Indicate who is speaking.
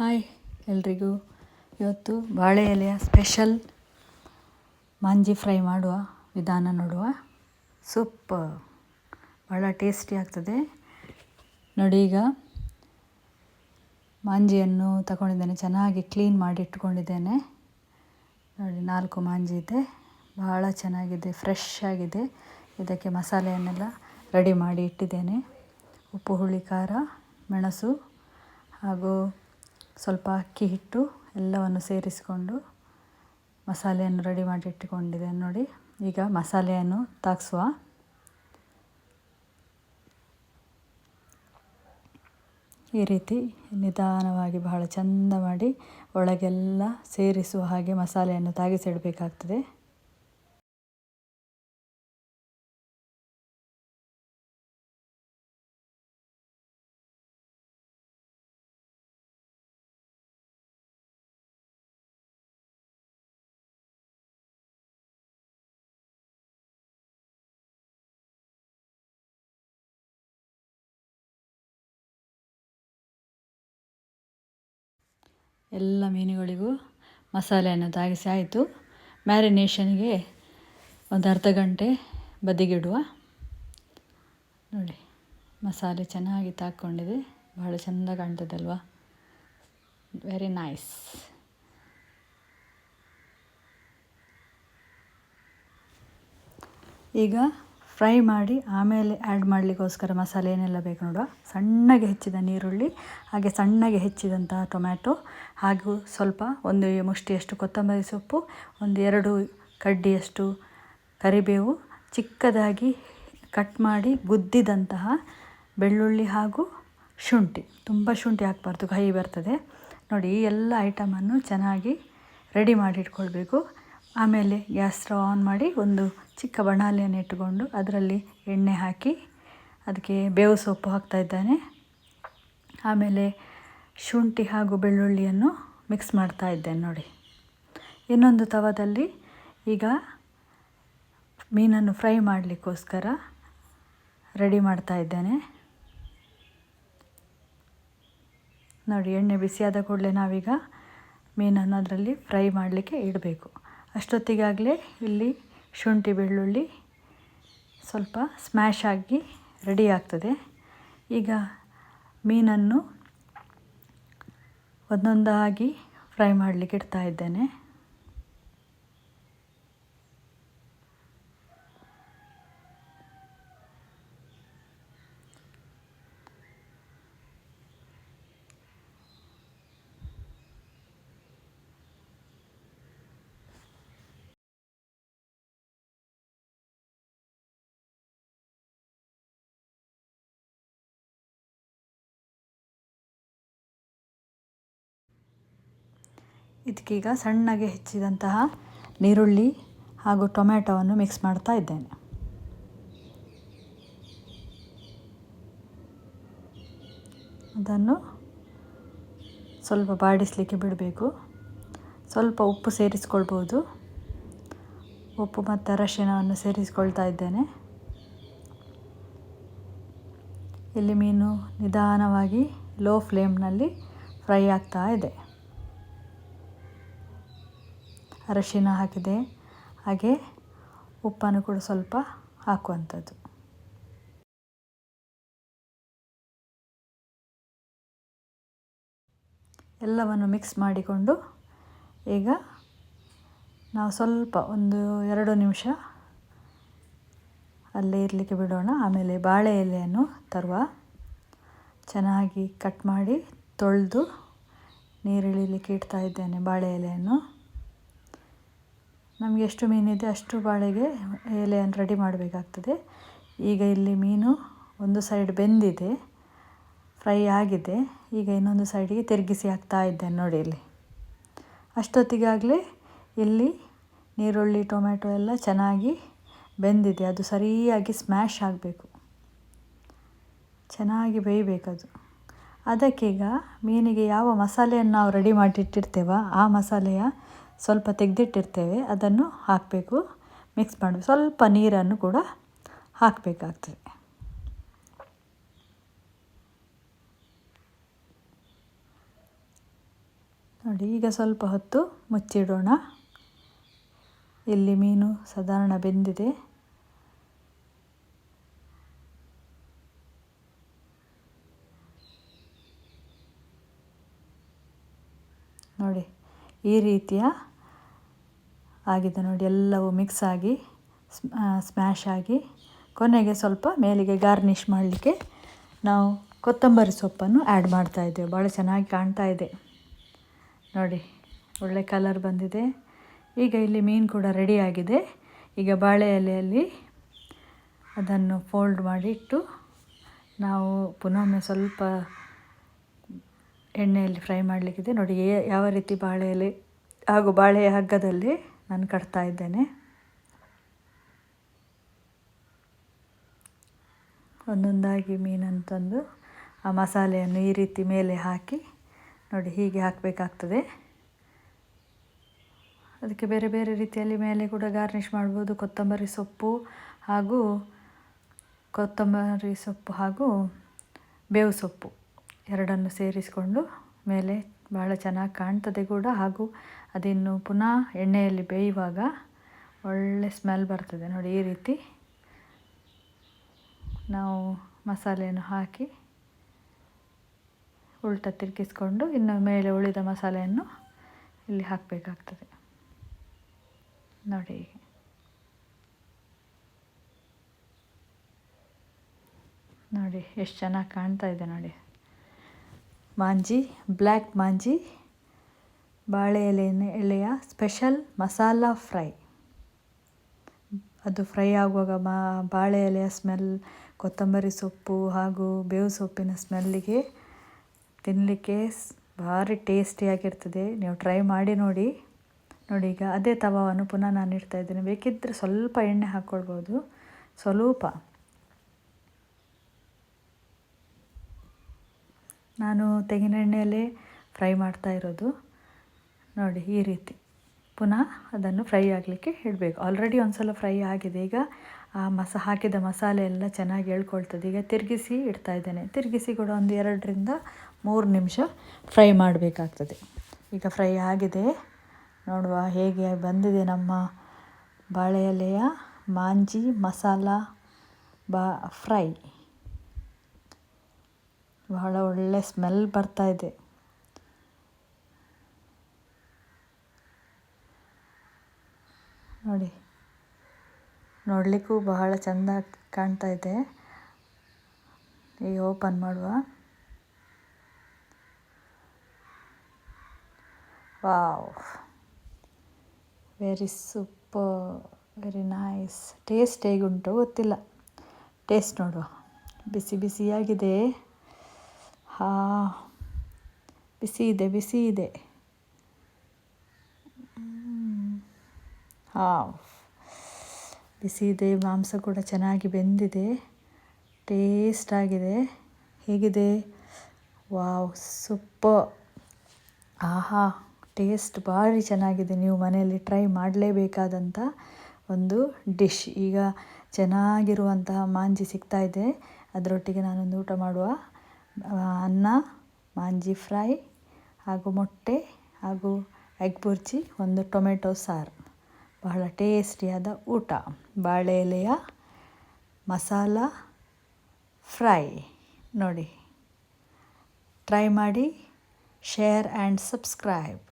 Speaker 1: Hi ಎಲ್ರಿಗೂ. ಇವತ್ತು ಬಾಳೆ ಎಲೆಯ ಸ್ಪೆಷಲ್ ಮಾಂಜಿ ಫ್ರೈ ಮಾಡುವ ವಿಧಾನ ನೋಡುವ. ಸೂಪ್ ಭಾಳ ಟೇಸ್ಟಿ ಆಗ್ತದೆ. ನೋಡಿ ಈಗ ಮಾಂಜಿಯನ್ನು ತಗೊಂಡಿದ್ದೇನೆ, ಚೆನ್ನಾಗಿ ಕ್ಲೀನ್ ಮಾಡಿ ಇಟ್ಕೊಂಡಿದ್ದೇನೆ. ನೋಡಿ, ನಾಲ್ಕು ಮಾಂಜಿ ಇದೆ. ಭಾಳ ಚೆನ್ನಾಗಿದೆ, ಫ್ರೆಶ್ ಆಗಿದೆ. ಇದಕ್ಕೆ ಮಸಾಲೆಯನ್ನೆಲ್ಲ ರೆಡಿ ಮಾಡಿ ಇಟ್ಟಿದ್ದೇನೆ. ಉಪ್ಪು, ಹುಳಿ, ಖಾರ, ಮೆಣಸು ಹಾಗೂ ಸ್ವಲ್ಪ ಅಕ್ಕಿ ಹಿಟ್ಟು ಎಲ್ಲವನ್ನು ಸೇರಿಸಿಕೊಂಡು ಮಸಾಲೆಯನ್ನು ರೆಡಿ ಮಾಡಿ ಇಟ್ಟುಕೊಂಡಿದ್ದೇನೆ ನೋಡಿ. ಈಗ ಮಸಾಲೆಯನ್ನು ತಾಗಿಸುವ ಈ ರೀತಿ ನಿಧಾನವಾಗಿ ಬಹಳ ಚಂದ ಮಾಡಿ ಒಳಗೆಲ್ಲ ಸೇರಿಸುವ ಹಾಗೆ ಮಸಾಲೆಯನ್ನು ತಾಗಿಸಿಡಬೇಕಾಗ್ತದೆ. ಎಲ್ಲ ಮೀನುಗಳಿಗೂ ಮಸಾಲೆಯನ್ನು ತಾಗಿಸಿ ಆಯಿತು. ಮ್ಯಾರಿನೇಷನ್ಗೆ ಒಂದು ಅರ್ಧ ಗಂಟೆ ಬದಿಗಿಡುವ. ನೋಡಿ, ಮಸಾಲೆ ಚೆನ್ನಾಗಿ ತಾಕ್ಕೊಂಡಿದೆ ಬಹಳ ಚೆಂದ ಕಾಣ್ತದಲ್ವ? ವೆರಿ ನೈಸ್ ಈಗ ಫ್ರೈ ಮಾಡಿ ಆಮೇಲೆ ಆ್ಯಡ್ ಮಾಡಲಿಕ್ಕೋಸ್ಕರ ಮಸಾಲೆ ಏನೆಲ್ಲ ಬೇಕು ನೋಡುವ ಸಣ್ಣಗೆ ಹೆಚ್ಚಿದ ನೀರುಳ್ಳಿ, ಹಾಗೆ ಸಣ್ಣಗೆ ಹೆಚ್ಚಿದಂತಹ ಟೊಮ್ಯಾಟೊ, ಹಾಗೂ ಸ್ವಲ್ಪ ಒಂದು ಮುಷ್ಟಿಯಷ್ಟು ಕೊತ್ತಂಬರಿ ಸೊಪ್ಪು, ಒಂದು ಎರಡು ಕಡ್ಡಿಯಷ್ಟು ಕರಿಬೇವು, ಚಿಕ್ಕದಾಗಿ ಕಟ್ ಮಾಡಿ ಗುದ್ದಿದಂತಹ ಬೆಳ್ಳುಳ್ಳಿ ಹಾಗೂ ಶುಂಠಿ. ತುಂಬ ಶುಂಠಿ ಹಾಕ್ಬಾರ್ದು ಕಹಿ ಬರ್ತದೆ. ನೋಡಿ, ಈ ಎಲ್ಲ ಐಟಮನ್ನು ಚೆನ್ನಾಗಿ ರೆಡಿ ಮಾಡಿ ಇಟ್ಕೊಳ್ಬೇಕು. ಆಮೇಲೆ ಗ್ಯಾಸ್ ಸ್ಟವ್ ಆನ್ ಮಾಡಿ ಒಂದು ಚಿಕ್ಕ ಬಣಾಲೆಯನ್ನು ಇಟ್ಟುಕೊಂಡು ಅದರಲ್ಲಿ ಎಣ್ಣೆ ಹಾಕಿ ಅದಕ್ಕೆ ಬೇವು ಸೊಪ್ಪು ಹಾಕ್ತಾ ಇದ್ದಾನೆ. ಆಮೇಲೆ ಶುಂಠಿ ಹಾಗೂ ಬೆಳ್ಳುಳ್ಳಿಯನ್ನು ಮಿಕ್ಸ್ ಮಾಡ್ತಾ ಇದ್ದೇನೆ ನೋಡಿ. ಇನ್ನೊಂದು ತವದಲ್ಲಿ ಈಗ ಮೀನನ್ನು ಫ್ರೈ ಮಾಡಲಿಕ್ಕೋಸ್ಕರ ರೆಡಿ ಮಾಡ್ತಾ ಇದ್ದೇನೆ. ನೋಡಿ, ಎಣ್ಣೆ ಬಿಸಿಯಾದ ಕೂಡಲೇ ನಾವೀಗ ಮೀನನ್ನು ಅದರಲ್ಲಿ ಫ್ರೈ ಮಾಡಲಿಕ್ಕೆ ಇಡಬೇಕು. ಅಷ್ಟೊತ್ತಿಗಾಗಲೇ ಇಲ್ಲಿ ಶುಂಠಿ ಬೆಳ್ಳುಳ್ಳಿ ಸ್ವಲ್ಪ ಸ್ಮ್ಯಾಶ್ ಆಗಿ ರೆಡಿ ಆಗ್ತದೆ. ಈಗ ಮೀನನ್ನು ಒಂದೊಂದಾಗಿ ಫ್ರೈ ಮಾಡಲಿಕ್ಕೆ ಇಡ್ತಾ ಇದ್ದೇನೆ. ಇದಕ್ಕೀಗ ಸಣ್ಣಗೆ ಹೆಚ್ಚಿದಂತಹ ನೀರುಳ್ಳಿ ಹಾಗೂ ಟೊಮ್ಯಾಟೊವನ್ನು ಮಿಕ್ಸ್ ಮಾಡ್ತಾ ಇದ್ದೇನೆ. ಅದನ್ನು ಸ್ವಲ್ಪ ಬಾಡಿಸಲಿಕ್ಕೆ ಬಿಡಬೇಕು. ಸ್ವಲ್ಪ ಉಪ್ಪು ಸೇರಿಸ್ಕೊಳ್ಬೋದು. ಉಪ್ಪು ಮತ್ತು ಅರಶಿನವನ್ನು ಸೇರಿಸ್ಕೊಳ್ತಾ ಇದ್ದೇನೆ. ಇಲ್ಲಿ ಮೀನು ನಿಧಾನವಾಗಿ ಲೋ ಫ್ಲೇಮ್ನಲ್ಲಿ ಫ್ರೈ ಆಗ್ತಾ ಇದೆ. ಅರಶಿನ ಹಾಕಿದೆ. ಹಾಗೆ ಉಪ್ಪನ್ನು ಕೂಡ ಸ್ವಲ್ಪ ಹಾಕುವಂಥದ್ದು. ಎಲ್ಲವನ್ನು ಮಿಕ್ಸ್ ಮಾಡಿಕೊಂಡು ಈಗ ನಾವು ಸ್ವಲ್ಪ ಒಂದು ಎರಡು ನಿಮಿಷ ಅಲ್ಲೇ ಇರಲಿಕ್ಕೆ ಬಿಡೋಣ. ಆಮೇಲೆ ಬಾಳೆ ಎಲೆಯನ್ನು ತರುವ. ಚೆನ್ನಾಗಿ ಕಟ್ ಮಾಡಿ ತೊಳೆದು ನೀರಿಳಿಲಿಕ್ಕೆ ಇಡ್ತಾ ಇದ್ದೇನೆ ಬಾಳೆ ಎಲೆಯನ್ನು. ನಮಗೆ ಎಷ್ಟು ಮೀನಿದೆ ಅಷ್ಟು ಬಾಳೆಗೆ ಎಲೆಯನ್ನು ರೆಡಿ ಮಾಡಬೇಕಾಗ್ತದೆ. ಈಗ ಇಲ್ಲಿ ಮೀನು ಒಂದು ಸೈಡ್ ಬೆಂದಿದೆ, ಫ್ರೈ ಆಗಿದೆ. ಈಗ ಇನ್ನೊಂದು ಸೈಡಿಗೆ ತಿರುಗಿಸಿ ಹಾಕ್ತಾ ಇದ್ದೇನೆ ನೋಡಿ ಇಲ್ಲಿ. ಅಷ್ಟೊತ್ತಿಗಾಗಲೇ ಇಲ್ಲಿ ನೀರುಳ್ಳಿ ಟೊಮೆಟೊ ಎಲ್ಲ ಚೆನ್ನಾಗಿ ಬೆಂದಿದೆ. ಅದು ಸರಿಯಾಗಿ ಸ್ಮ್ಯಾಶ್ ಆಗಬೇಕು. ಚೆನ್ನಾಗಿ ಬೇಯಬೇಕದು. ಅದಕ್ಕೀಗ ಮೀನಿಗೆ ಯಾವ ಮಸಾಲೆಯನ್ನು ನಾವು ರೆಡಿ ಮಾಡಿಟ್ಟಿರ್ತೇವೋ ಆ ಮಸಾಲೆಯ ಸ್ವಲ್ಪ ತೆಗೆದಿಟ್ಟಿರ್ತೇವೆ. ಅದನ್ನು ಹಾಕಬೇಕು. ಮಿಕ್ಸ್ ಮಾಡಿ ಸ್ವಲ್ಪ ನೀರನ್ನು ಕೂಡ ಹಾಕಬೇಕಾಗ್ತದೆ. ನೋಡಿ, ಈಗ ಸ್ವಲ್ಪ ಹೊತ್ತು ಮುಚ್ಚಿಡೋಣ. ಇಲ್ಲಿ ಮೀನು ಸಾಧಾರಣ ಬೆಂದಿದೆ ನೋಡಿ ಈ ರೀತಿಯ ಆಗಿದೆ ನೋಡಿ, ಎಲ್ಲವೂ ಮಿಕ್ಸ್ ಆಗಿ ಸ್ಮ್ಯಾಶ್ ಆಗಿ. ಕೊನೆಗೆ ಸ್ವಲ್ಪ ಮೇಲಿಗೆ ಗಾರ್ನಿಷ್ ಮಾಡಲಿಕ್ಕೆ ನಾವು ಕೊತ್ತಂಬರಿ ಸೊಪ್ಪನ್ನು ಆ್ಯಡ್ ಮಾಡ್ತಾ ಇದ್ದೇವೆ. ಭಾಳ ಚೆನ್ನಾಗಿ ಕಾಣ್ತಾ ಇದೆ. ನೋಡಿ, ಒಳ್ಳೆ ಕಲರ್ ಬಂದಿದೆ. ಈಗ ಇಲ್ಲಿ ಮೀನು ಕೂಡ ರೆಡಿಯಾಗಿದೆ ಈಗ ಬಾಳೆ ಎಲೆಯಲ್ಲಿ ಅದನ್ನು ಫೋಲ್ಡ್ ಮಾಡಿ ಇಟ್ಟು ನಾವು ಪುನೊಮ್ಮೆ ಸ್ವಲ್ಪ ಎಣ್ಣೆಯಲ್ಲಿ ಫ್ರೈ ಮಾಡಲಿಕ್ಕಿದೆ. ನೋಡಿ ಯಾವ ರೀತಿ ಬಾಳೆಯಲ್ಲಿ ಹಾಗೂ ಬಾಳೆಯ ಹಗ್ಗದಲ್ಲಿ ನಾನು ಕಟ್ತಾ ಇದ್ದೇನೆ. ಒಂದೊಂದಾಗಿ ಮೀನನ್ನು ತಂದು ಆ ಮಸಾಲೆಯನ್ನು ಈ ರೀತಿ ಮೇಲೆ ಹಾಕಿ, ನೋಡಿ, ಹೀಗೆ ಹಾಕಬೇಕಾಗ್ತದೆ. ಅದಕ್ಕೆ ಬೇರೆ ಬೇರೆ ರೀತಿಯಲ್ಲಿ ಮೇಲೆ ಕೂಡ ಗಾರ್ನಿಷ್ ಮಾಡ್ಬೋದು. ಕೊತ್ತಂಬರಿ ಸೊಪ್ಪು ಹಾಗೂ ಕೊತ್ತಂಬರಿ ಸೊಪ್ಪು ಹಾಗೂ ಬೇವು ಸೊಪ್ಪು. ಎರಡನ್ನು ಸೇರಿಸಿಕೊಂಡು ಮೇಲೆ ಭಾಳ ಚೆನ್ನಾಗಿ ಕಾಣ್ತದೆ ಕೂಡ. ಹಾಗೂ ಅದಿನ್ನು ಪುನಃ ಎಣ್ಣೆಯಲ್ಲಿ ಬೇಯುವಾಗ ಒಳ್ಳೆ ಸ್ಮೆಲ್ ಬರ್ತದೆ ನೋಡಿ ಈ ರೀತಿ. ನಾವು ಮಸಾಲೆಯನ್ನು ಹಾಕಿ ಉಲ್ಟ ತಿರುಗಿಸ್ಕೊಂಡು ಇನ್ನು ಮೇಲೆ ಉಳಿದ ಮಸಾಲೆಯನ್ನು ಇಲ್ಲಿ ಹಾಕಬೇಕಾಗ್ತದೆ. ನೋಡಿ ನೋಡಿ ಎಷ್ಟು ಚೆನ್ನಾಗಿ ಕಾಣ್ತಾ ಇದೆ ನೋಡಿ. ಮಾಂಜಿ, ಬ್ಲ್ಯಾಕ್ ಮಾಂಜಿ, ಬಾಳೆ ಎಲೆಯ ಎಲೆಯ ಸ್ಪೆಷಲ್ ಮಸಾಲ ಫ್ರೈ. ಅದು ಫ್ರೈ ಆಗುವಾಗ ಮಾ, ಬಾಳೆ ಎಲೆಯ ಸ್ಮೆಲ್, ಕೊತ್ತಂಬರಿ ಸೊಪ್ಪು ಹಾಗೂ ಬೇವು ಸೊಪ್ಪಿನ ಸ್ಮೆಲ್ಲಿಗೆ ತಿನ್ನಲಿಕ್ಕೆ ಭಾರಿ ಟೇಸ್ಟಿಯಾಗಿರ್ತದೆ ನೀವು ಟ್ರೈ ಮಾಡಿ ನೋಡಿ. ನೋಡಿ, ಈಗ ಅದೇ ತವವನ್ನು ಪುನಃ ನಾನು ಇಡ್ತಾ ಇದ್ದೇನೆ. ಬೇಕಿದ್ದರೆ ಸ್ವಲ್ಪ ಎಣ್ಣೆ ಹಾಕ್ಕೊಳ್ಬೋದು. ಸ್ವಲ್ಪ. ನಾನು ತೆಂಗಿನ ಎಣ್ಣೆಯಲ್ಲೇ ಫ್ರೈ ಮಾಡ್ತಾ ಇರೋದು. ನೋಡಿ, ಈ ರೀತಿ. ಪುನಃ ಅದನ್ನು ಫ್ರೈ ಆಗಲಿಕ್ಕೆ ಇಡಬೇಕು. ಆಲ್ರೆಡಿ ಒಂದು ಸಲ ಫ್ರೈ ಆಗಿದೆ. ಈಗ ಆ ಮಸ, ಹಾಕಿದ ಮಸಾಲೆ ಎಲ್ಲ ಚೆನ್ನಾಗಿ ಹೇಳ್ಕೊಳ್ತದೆ ಈಗ ತಿರುಗಿಸಿ ಇಡ್ತಾ ಇದ್ದೇನೆ. ತಿರುಗಿಸಿ ಕೂಡ ಒಂದು ಎರಡರಿಂದ ಮೂರು ನಿಮಿಷ ಫ್ರೈ ಮಾಡಬೇಕಾಗ್ತದೆ. ಈಗ ಫ್ರೈ ಆಗಿದೆ. ನೋಡುವ ಹೇಗೆ ಬಂದಿದೆ ನಮ್ಮ ಬಾಳೆ ಎಲೆಯ ಮಾಂಜಿ ಮಸಾಲ ಬಾ, ಫ್ರೈ. ಬಹಳ ಒಳ್ಳೆ ಸ್ಮೆಲ್ ಬರ್ತಾ ಇದೆ. ನೋಡಿ, ನೋಡಲಿಕ್ಕೂ ಬಹಳ ಚೆಂದ ಕಾಣ್ತಾ ಇದೆ. ಈಗ ಓಪನ್ ಮಾಡುವ. Wow! Very super, very nice. Taste ಹೇಗುಂಟು ಗೊತ್ತಿಲ್ಲ. ಟೇಸ್ಟ್ ನೋಡುವ. ಬಿಸಿ ಬಿಸಿಯಾಗಿದೆ. ಹಾ, ಬಿಸಿ ಇದೆ ಬಿಸಿ ಇದೆ. ಹಾಂ, ಬಿಸಿ ಇದೆ, ಮಾಂಸ ಕೂಡ ಚೆನ್ನಾಗಿ ಬೆಂದಿದೆ. ಟೇಸ್ಟ್ ಆಗಿದೆ. ಹೇಗಿದೆ? ವಾವ್ ಸೂಪ ಆಹಾ ಟೇಸ್ಟ್ ಭಾರಿ ಚೆನ್ನಾಗಿದೆ. ನೀವು ಮನೆಯಲ್ಲಿ ಟ್ರೈ ಮಾಡಲೇಬೇಕಾದಂಥ ಒಂದು ಡಿಶ್ ಈಗ ಚೆನ್ನಾಗಿರುವಂತಹ ಮಾಂಜಿ ಸಿಗ್ತಾ ಇದೆ. ಅದರೊಟ್ಟಿಗೆ ನಾನೊಂದು ಊಟ ಮಾಡುವ. ಅನ್ನ, ಮಾಂಜಿ ಫ್ರೈ, ಹಾಗೂ ಮೊಟ್ಟೆ, ಹಾಗೂ ಎಗ್ ಬುರ್ಜಿ, ಒಂದು ಟೊಮೆಟೊ ಸಾರು. ಬಹಳ ಟೇಸ್ಟಿಯಾದ ಊಟ. ಬಾಳೆ ಎಲೆಯ ಮಸಾಲ ಫ್ರೈ. ನೋಡಿ. ಟ್ರೈ ಮಾಡಿ. Share and subscribe.